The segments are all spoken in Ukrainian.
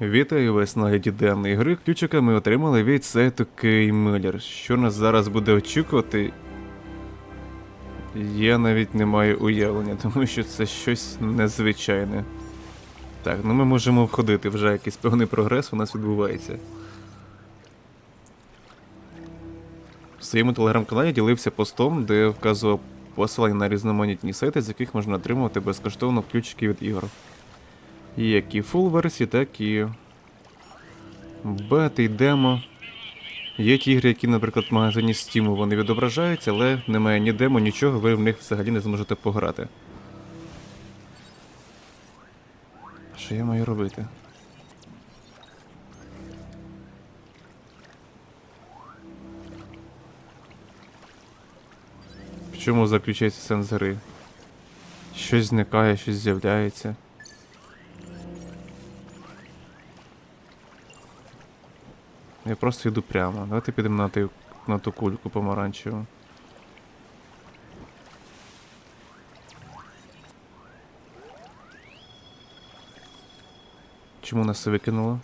Вітаю вас на гляді денної гри. Ключика ми отримали від сайту Кеймелер. Що нас зараз буде очікувати? Я навіть не маю уявлення, тому що це щось незвичайне. Так, ну ми можемо входити, вже якийсь певний прогрес у нас відбувається. В своєму телеграм-каналі ділився постом, де вказував посилання на різноманітні сайти, з яких можна отримувати безкоштовно ключики від ігор. І як і фул версії, так і бети, демо. Є ті ігри, які, наприклад, в магазині Steam вони відображаються, але немає ні демо, нічого, ви в них взагалі не зможете пограти. Що я маю робити? В чому заключається сенс гри? Щось зникає, щось з'являється. Я просто йду прямо. Давайте підемо на, ту- на ту кульку помаранчеву. Чому нас це викинуло?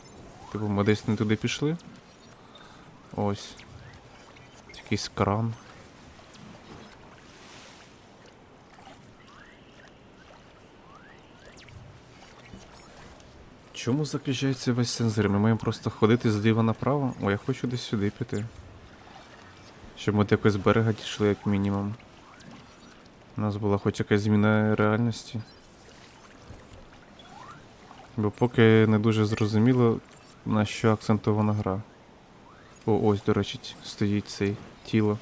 Типу, ми десь не туди пішли? Ось. Якийсь кран. Чому заключається весь сенсор? Ми маємо просто ходити зліва направо. О, я хочу десь сюди піти. Щоб ми до якогось берега дійшли, як мінімум. У нас була хоч якась зміна реальності. Бо поки не дуже зрозуміло, на що акцентована гра. О, ось, до речі, стоїть цей тіло.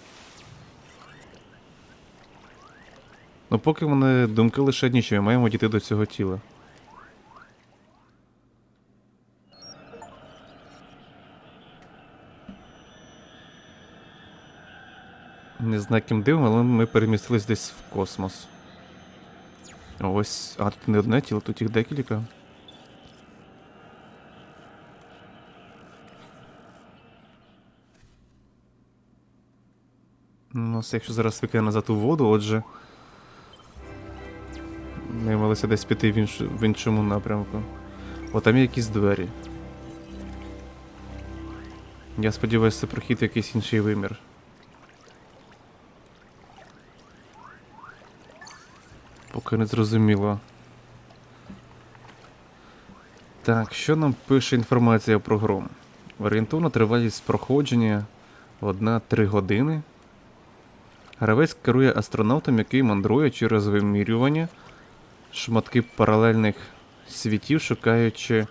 Ну поки в мене думки лише ми маємо дійти до цього тіла. Не знаю, яким дивом, але ми перемістились десь в космос. Ось. А тут не одне тіло, тут їх декілька. Ну, це якщо зараз викине назад у воду, отже. Ми малися десь піти в, інш... в іншому напрямку. О, там є якісь двері. Я сподіваюся, це прохід якийсь інший вимір. Поки не зрозуміло. Так, що нам пише інформація про гром? Орієнтовна тривалість проходження 1-3 години. Гравець керує астронавтом, який мандрує через вимірювання шматки паралельних світів, шукаючи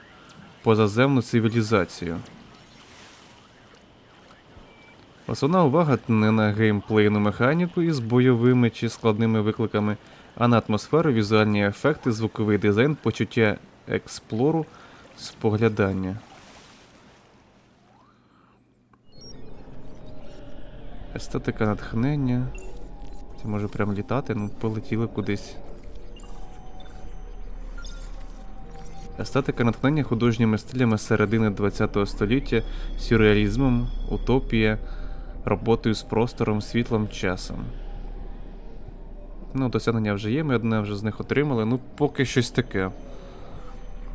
позаземну цивілізацію. Основна увага не на геймплейну механіку із бойовими чи складними викликами, а на атмосферу, візуальні ефекти, звуковий дизайн, почуття експлору, споглядання. Естетика натхнення. Це може прям літати, ну полетіли кудись. Естетика натхнення художніми стилями середини ХХ століття, сюрреалізмом, утопія, роботою з простором, світлом, часом. Ну, досягнення вже є, ми одне вже з них отримали. Ну, поки щось таке.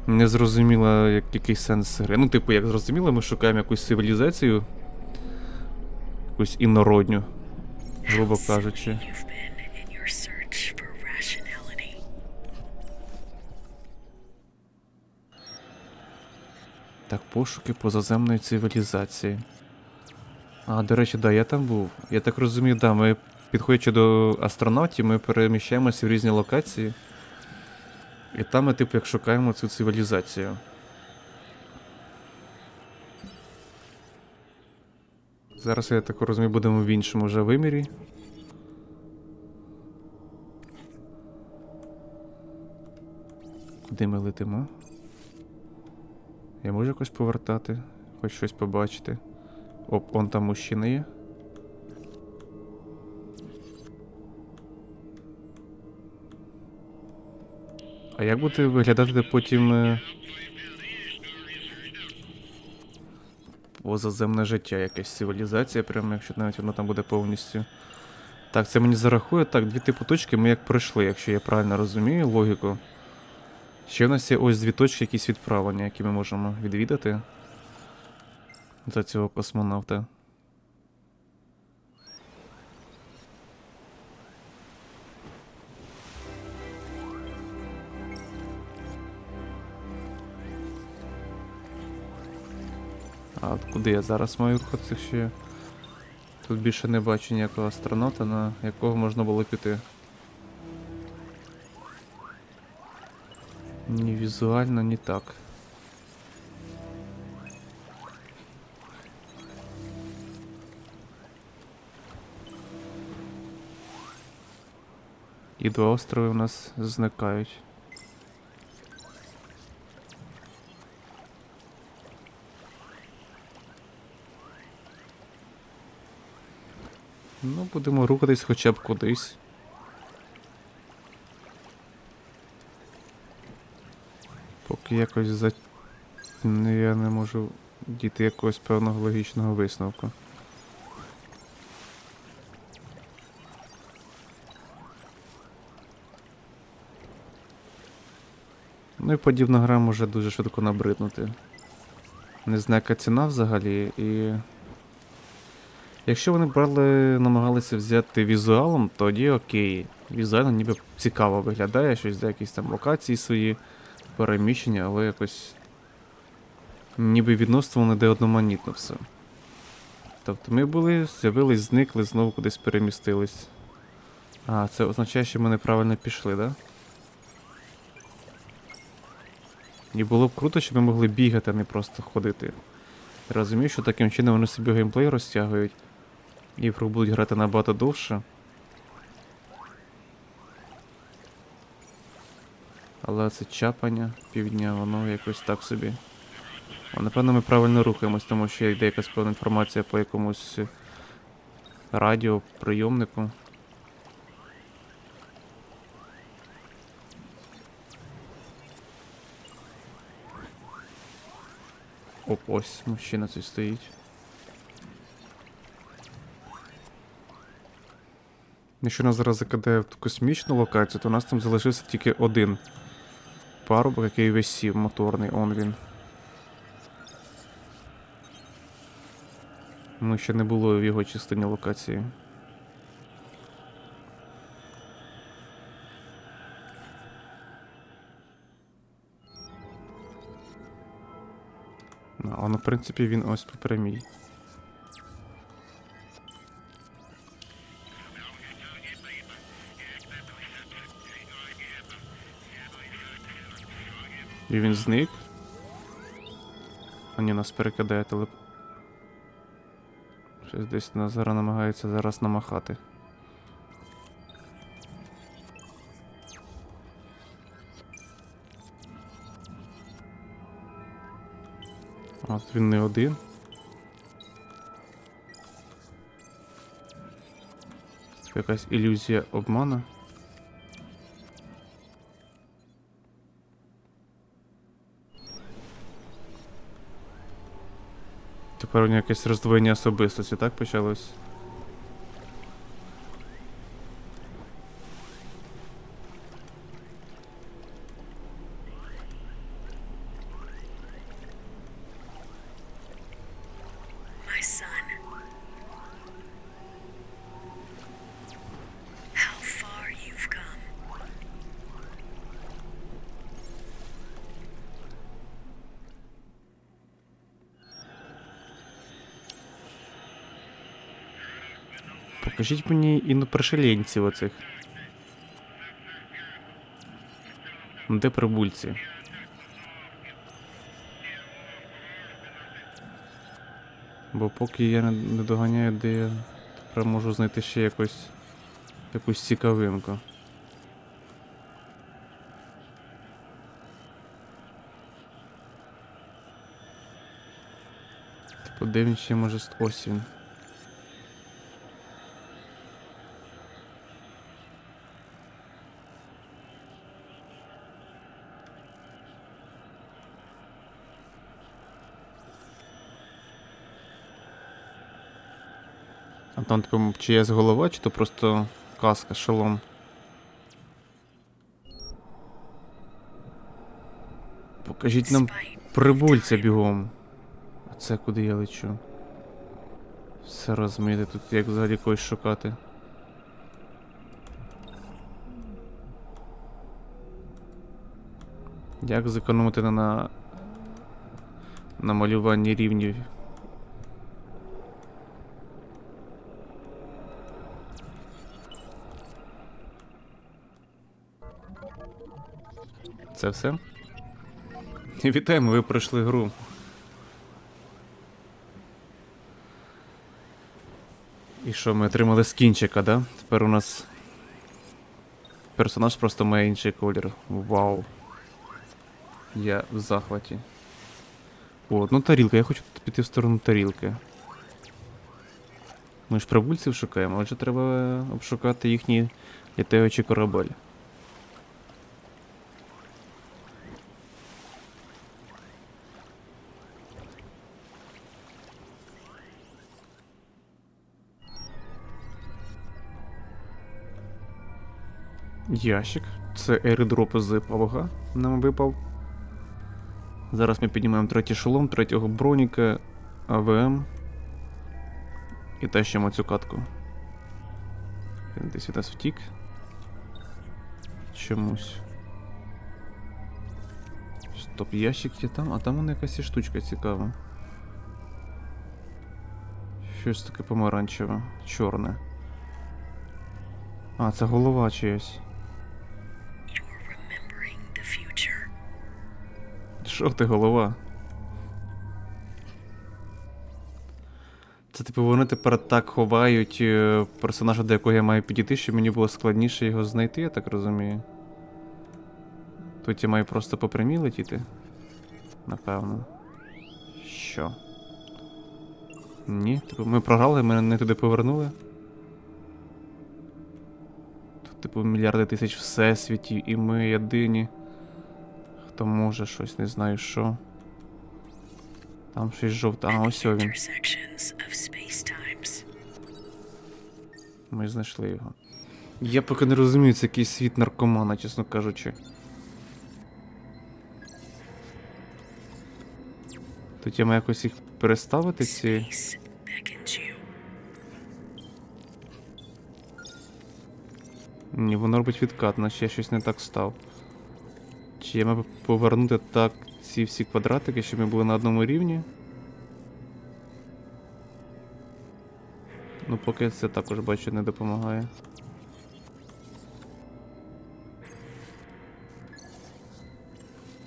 Не зрозуміло, як, який сенс гри. Ну, типу, як зрозуміло, ми шукаємо якусь цивілізацію. Якусь інородню, грубо кажучи. Так, пошуки позаземної цивілізації. А, до речі, да, я там був. Я так розумію, да, ми, підходячи до астронавтів, ми переміщаємося в різні локації. І там ми, типу, як шукаємо цю цивілізацію. Зараз, я так розумію, будемо в іншому вже вимірі. Куди ми летимо? Я можу якось повертати, хоч щось побачити. Оп, он там мужчина є. А як буде виглядати потім. е, Позаземне життя, якась цивілізація, прямо якщо навіть воно там буде повністю. Так, це мені зарахує. Так, дві типу точки ми як пройшли, якщо я правильно розумію логіку. Ще в нас є ось дві точки якісь відправлення, які ми можемо відвідати за цього космонавта. А от куди я зараз маю рухатися ще? Тут більше не бачу ніякого астронавта, на якого можна було піти. Ні візуально, ні так. І два острови у нас зникають. Ну, будемо рухатись хоча б кудись. Поки якось за... Ну, я не можу дійти якогось певного логічного висновку. Ну і подібна гра може дуже швидко набриднути. Не знаю, яка ціна взагалі, і. Якщо вони брали, намагалися взяти візуалом, тоді окей. Візуально ніби цікаво виглядає, щось за якісь там локації свої, переміщення, але якось. Ніби відносно воно де одноманітно все. Тобто ми були, з'явились, зникли, знову кудись перемістились. А, це означає, що ми неправильно пішли, да? І було б круто, щоб ми могли бігати, а не просто ходити. Розумію, що таким чином вони собі геймплей розтягують. І в гру будуть грати набагато довше. Але це чапання півдня, воно якось так собі. А, напевно, ми правильно рухаємось, тому що йде якась певна інформація по якомусь е, радіо. Оп, ось мужчина цей стоїть. Якщо нас зараз закидає в ту космічну локацію, то у нас там залишився тільки один парубок, який висів, моторний, он він. Ми ще не було в його частині локації. Ну, але, в принципі, він ось по прямій. І він зник. А нас перекидає телеп. Щось десь нас зараз намагається зараз намахати. От він не один. Якась ілюзія обмана. Тепер якесь роздвоєння особистості, так почалось? Покажіть мені інопришеленців оцих. Де прибульці? Бо поки я не, доганяю, де я тепер можу знайти ще якось якусь цікавинку. Типу, де він ще може ось він. Там, типу, чиясь голова, чи то просто каска, шолом. Покажіть нам прибульця бігом. А це куди я лечу? Все розмити тут, як взагалі когось шукати. Як зекономити на, на малюванні рівнів? Це все? Вітаємо, ви пройшли гру. І що, ми отримали скінчика, да? Тепер у нас персонаж просто має інший колір. Вау. Я в захваті. О, ну тарілка, я хочу піти в сторону тарілки. Ми ж прибульців шукаємо, отже треба обшукати їхній літаючий корабель. Ящик. Це еридроп з павога нам випав. Зараз ми піднімаємо третій шолом, третього броніка, АВМ. І тащимо цю катку. Він десь від нас втік. Чомусь. Стоп, ящик є там, а там вона якась штучка цікава. Щось таке помаранчеве, чорне. А, це голова чиясь. Що ти голова? Це типу вони тепер так ховають е, персонажа, до якого я маю підійти, щоб мені було складніше його знайти, я так розумію. Тут я маю просто по прямій летіти. Напевно. Що? Ні, типу, ми програли, мене не туди повернули. Тут, типу, мільярди тисяч всесвітів, і ми єдині. Хто може щось, не знаю що. Там щось жовте. А, ось він. Of space-times. Ми знайшли його. Я поки не розумію, це якийсь світ наркомана, чесно кажучи. Тут я маю якось їх переставити ці. Ні, воно робить відкат, наче я щось не так став. Чи я маю повернути так ці всі квадратики, щоб ми були на одному рівні? Ну, поки це також бачу не допомагає.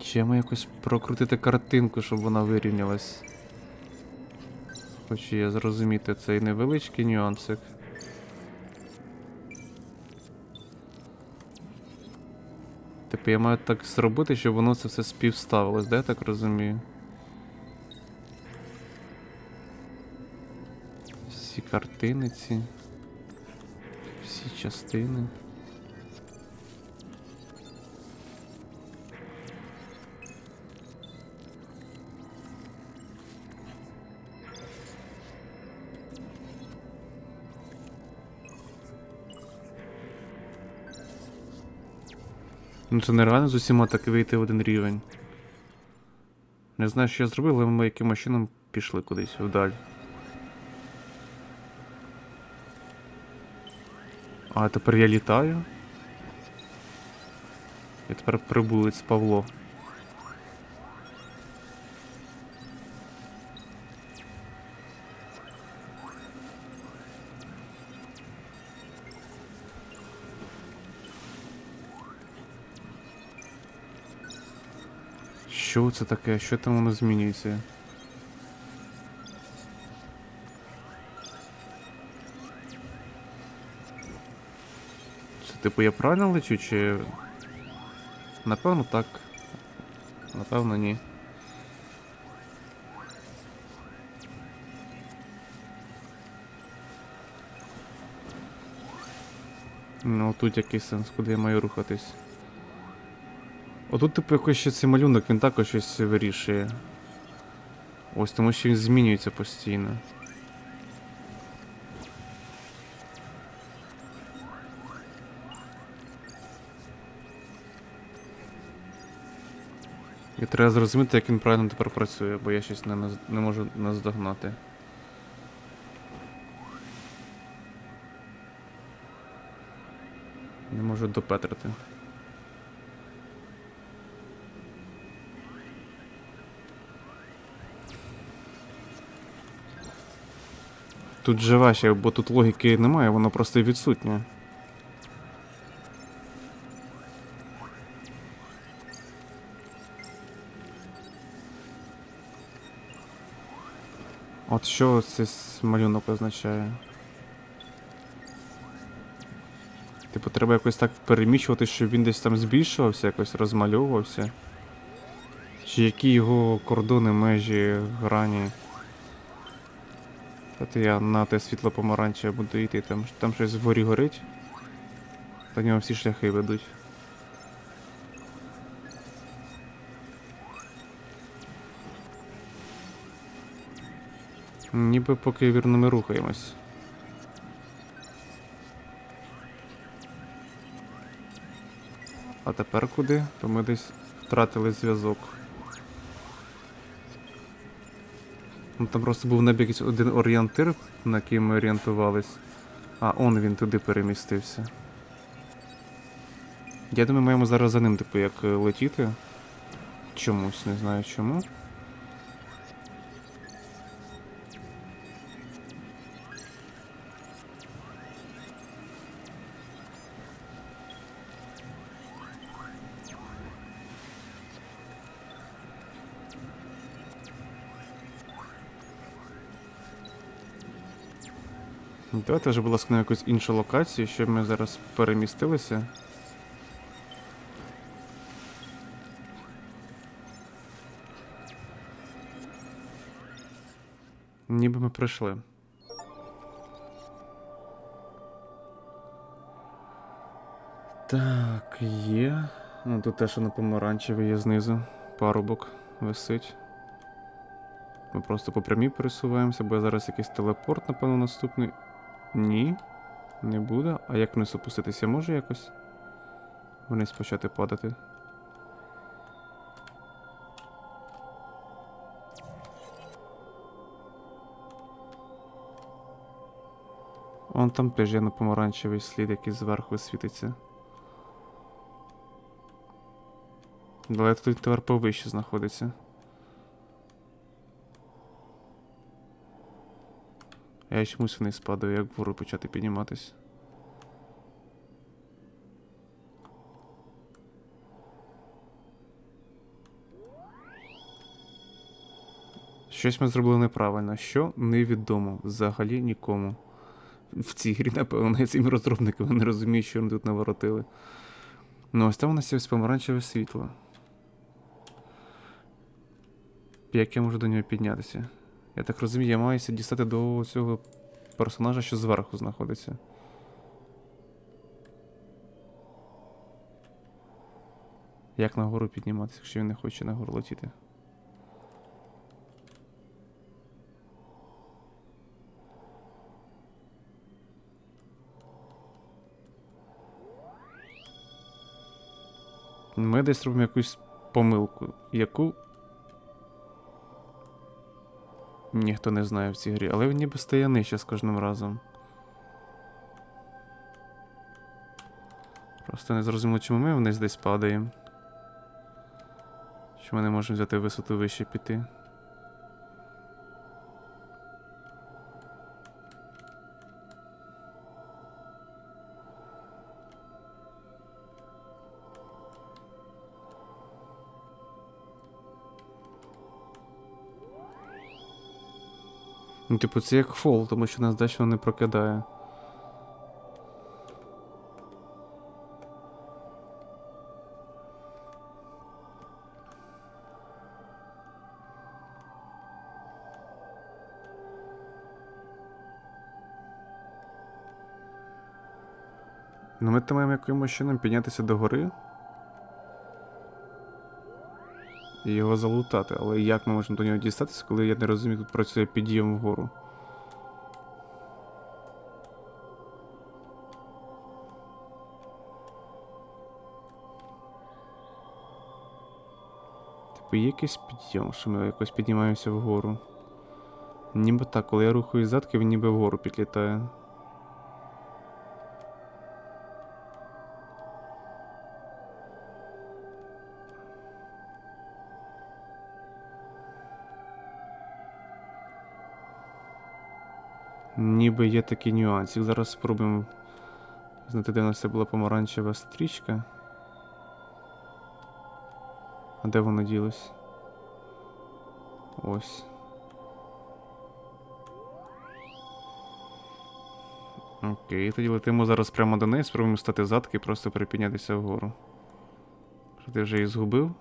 Чи я маю якось прокрутити картинку, щоб вона вирівнялась? Хочу я зрозуміти цей невеличкий нюансик. Типу я маю так зробити, щоб воно це все співставилось, да, я так розумію? Всі картини ці. Всі частини. Ну це нереально з усіма так вийти в один рівень. Не знаю, що я зробив, але ми якимось чином пішли кудись вдаль. А тепер я літаю. І тепер прибулець Павло. Що це таке? Що там воно змінюється? Це типу я правильно лечу, чи. Напевно так. Напевно ні. Ну тут який сенс, куди я маю рухатись. Отут, типу, якось ще цей малюнок, він також щось вирішує. Ось тому що він змінюється постійно. І треба зрозуміти, як він правильно тепер працює, бо я щось не, не можу наздогнати. Не можу допетрити. Тут же важче, бо тут логіки немає, воно просто відсутнє. От що цей малюнок означає? Типу, треба якось так переміщувати, щоб він десь там збільшувався, якось розмальовувався. Чи які його кордони, межі, грані. Та я на те світло помаранчеве буду йти, там, там щось вгорі горить. До нього всі шляхи ведуть. Ніби поки вірно ми рухаємось. А тепер куди? То ми десь втратили зв'язок. Ну там просто був небі якийсь один орієнтир, на який ми орієнтувались. А, он він туди перемістився. Я думаю, маємо зараз за ним, типу, як е, летіти. Чомусь, не знаю чому. Давайте вже, будь ласка, на якусь іншу локацію, щоб ми зараз перемістилися. Ніби ми прийшли. Так, є. Ну, тут теж на помаранчевий є знизу. Парубок висить. Ми просто по прямій пересуваємося, бо я зараз якийсь телепорт, напевно, наступний. Ні, не буде. А як вниз опуститися може якось? Вниз почати падати. Он там на помаранчевий слід, який зверху світиться. Але тут тепер повище знаходиться. Я чомусь вниз падаю, як вгору почати підніматись. Щось ми зробили неправильно. Що невідомо взагалі нікому. В цій грі, напевно, цим розробникам не розуміють, що вони тут наворотили. Ну, ось там у нас є ось помаранчеве світло. Як я можу до нього піднятися? Я так розумію, я маюся дістати до цього персонажа, що зверху знаходиться. Як нагору підніматися, якщо він не хоче нагору летіти? Ми десь робимо якусь помилку. Яку Ніхто не знає в цій грі, але він ніби стає нижче з кожним разом. Просто не зрозуміло, чому ми вниз десь падаємо. Що ми не можемо взяти висоту вище піти. Ну, типу, це як фол, тому що нас дещо не прокидає. Ну, ми то маємо якимось чином піднятися до гори. Його залутати, але як ми можемо до нього дістатися, коли я не розумію, тут працює підйом вгору. Типу, є якийсь підйом, що ми якось піднімаємося вгору. Ніби так, коли я рухаю задки, він ніби вгору підлітає. Ніби є такий нюансик. Зараз спробуємо знайти, де в нас це була помаранчева стрічка. А де воно ділось? Ось. Окей, тоді летимо зараз прямо до неї, спробуємо стати задки і просто перепіднятися вгору. Що ти вже її згубив?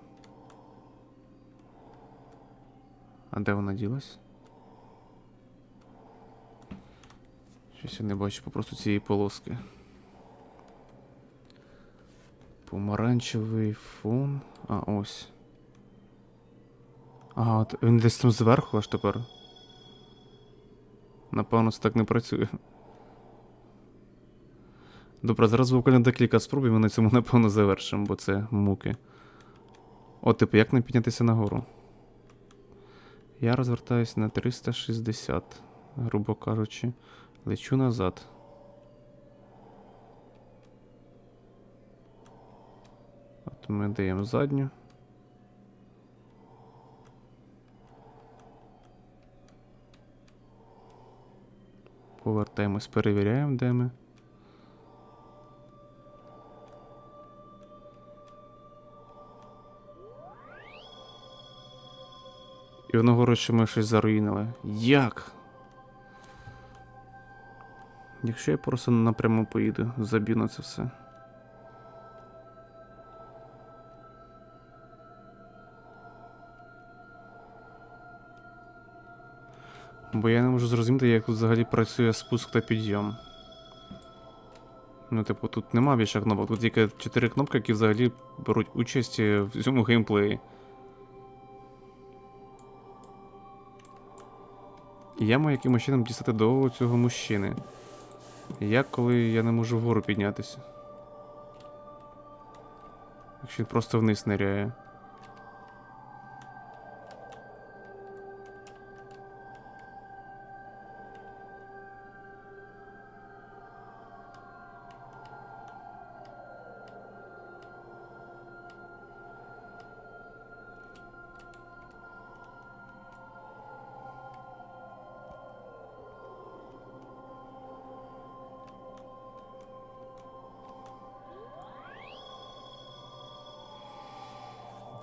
А де вона ділась? Щось я не бачу попросту цієї полоски. Помаранчевий фон. А, ось. Ага, от він десь там зверху аж тепер. Напевно, це так не працює. Добре, зараз вокально декілька спроб, і ми на цьому напевно завершимо, бо це муки. О, типу, як нам піднятися нагору? Я розвертаюсь на 360, грубо кажучи. Лечу назад. От ми даємо задню. Повертаємось, перевіряємо, де ми. І воно говорить, що ми щось заруїнили. Як? Якщо я просто напряму поїду, заб'ю на це все. Бо я не можу зрозуміти, як тут взагалі працює спуск та підйом. Ну, типу, тут нема більше кнопок, тут тільки 4 кнопки, які взагалі беруть участь в цьому геймплеї. І я маю якимось чином дістати до цього мужчини. Як коли я не можу вгору піднятися? Якщо він просто вниз ниряє.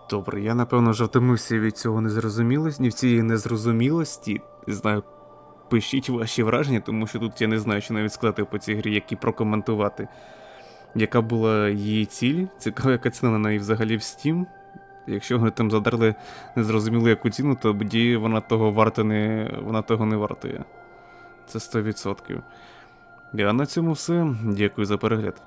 Добре, я напевно вже втомився від цього незрозумілості, ні в цієї незрозумілості. Не знаю, пишіть ваші враження, тому що тут я не знаю, що навіть сказати по цій грі, як і прокоментувати. Яка була її ціль? Цікаво, яка ціна на неї взагалі в Steam. Якщо вони там задарли незрозуміло яку ціну, то тоді вона того варта не. вона того не вартує. Це 100%. А на цьому все. Дякую за перегляд.